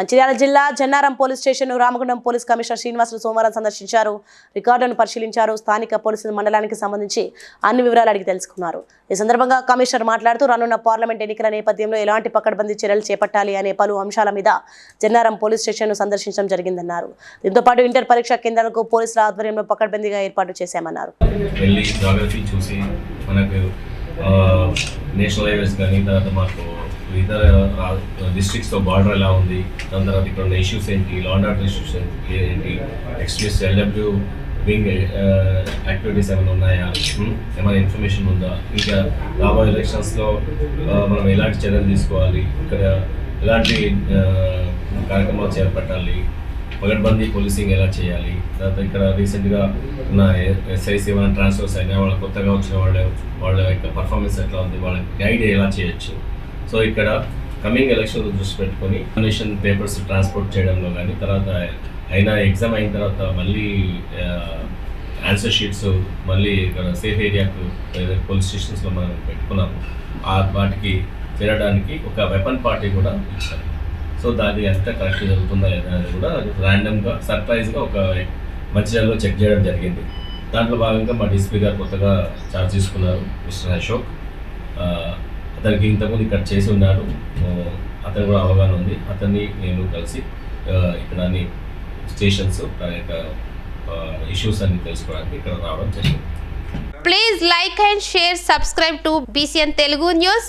మంచిర్యాల జిల్లా Jannaram police station Ramagundam police commissioner Srinivasulu సోమవారం సందర్శించారు. రికార్డులను పరిశీలించారు. స్థానిక పోలీసుల మండలానికి సంబంధించి అన్ని వివరాలు అడిగి తెలుసుకున్నారు. ఈ సందర్భంగా కమిషనర్ మాట్లాడుతూ రానున్న పార్లమెంట్ ఎన్నికల నేపథ్యంలో ఎలాంటి పకడ్బందీ చర్యలు చేపట్టాలి అనే పలు అంశాల మీద జన్నారం పోలీస్ స్టేషన్ను సందర్శించడం జరిగిందన్నారు. దీంతో పాటు ఇంటర్ పరీక్షా కేంద్రాలకు పోలీసుల ఆధ్వర్యంలో పకడ్బందీగా ఏర్పాటు చేశామన్నారు. నేషనల్ హైవేస్ కానీ తర్వాత మాకు ఇతర డిస్ట్రిక్ట్స్తో బార్డర్ ఎలా ఉంది దాని తర్వాత ఇక్కడ ఉన్న ఇష్యూస్ ఏంటి లాండ్ ఆర్డర్ ఇష్యూస్ ఏంటి ఎక్స్ప్రెస్ ఎల్డబ్ల్యూ వింగ్ యాక్టివిటీస్ ఏమైనా ఉన్నాయా ఏమైనా ఇన్ఫర్మేషన్ ఉందా? ఇంకా రాబోయే ఎలక్షన్స్లో uh, మనం ఎలాంటి చర్యలు తీసుకోవాలి ఇక్కడ ఎలాంటి uh, కార్యక్రమాలు చేపట్టాలి పగడ్బందీ పోలీసింగ్ ఎలా చేయాలి? తర్వాత ఇక్కడ రీసెంట్గా ఉన్న ఎస్ఐస్ ఏమైనా ట్రాన్స్ఫర్స్ అయినా వాళ్ళ కొత్తగా వచ్చిన వాళ్ళ వాళ్ళ యొక్క పర్ఫార్మెన్స్ ఎట్లా ఉంది? వాళ్ళకి గైడ్ ఎలా చేయొచ్చు? సో ఇక్కడ కమింగ్ ఎలక్షన్ దృష్టి పెట్టుకొని నేషన్ పేపర్స్ ట్రాన్స్పోర్ట్ చేయడంలో కానీ తర్వాత అయినా ఎగ్జామ్ అయిన తర్వాత మళ్ళీ ఆన్సర్ షీట్స్ మళ్ళీ ఇక్కడ సేఫ్ ఏరియాకు పోలీస్ స్టేషన్స్లో మనం పెట్టుకున్నాము. ఆ వాటికి చేరడానికి ఒక వెపన్ పార్టీ కూడా ఇచ్చారు. సో దాన్ని ఎంత కరెక్ట్ జరుగుతుందా లేదా అనేది కూడా ర్యాండమ్గా సర్ప్రైజ్గా ఒక మంచిర్యాలలో చెక్ చేయడం జరిగింది. దాంట్లో భాగంగా మా డీసీపీ గారు కొత్తగా చార్జ్ తీసుకున్నారు మిస్టర్ అశోక్. అతనికి ఇంతకుముందు ఇక్కడ చేసి ఉన్నారు అతను కూడా అవగాహన ఉంది. అతన్ని నేను కలిసి ఇక్కడ అన్ని స్టేషన్స్ దాని యొక్క ఇష్యూస్ అన్ని తెలుసుకోవడానికి ఇక్కడ రావడం జరిగింది. Please like and share subscribe to BCN Telugu news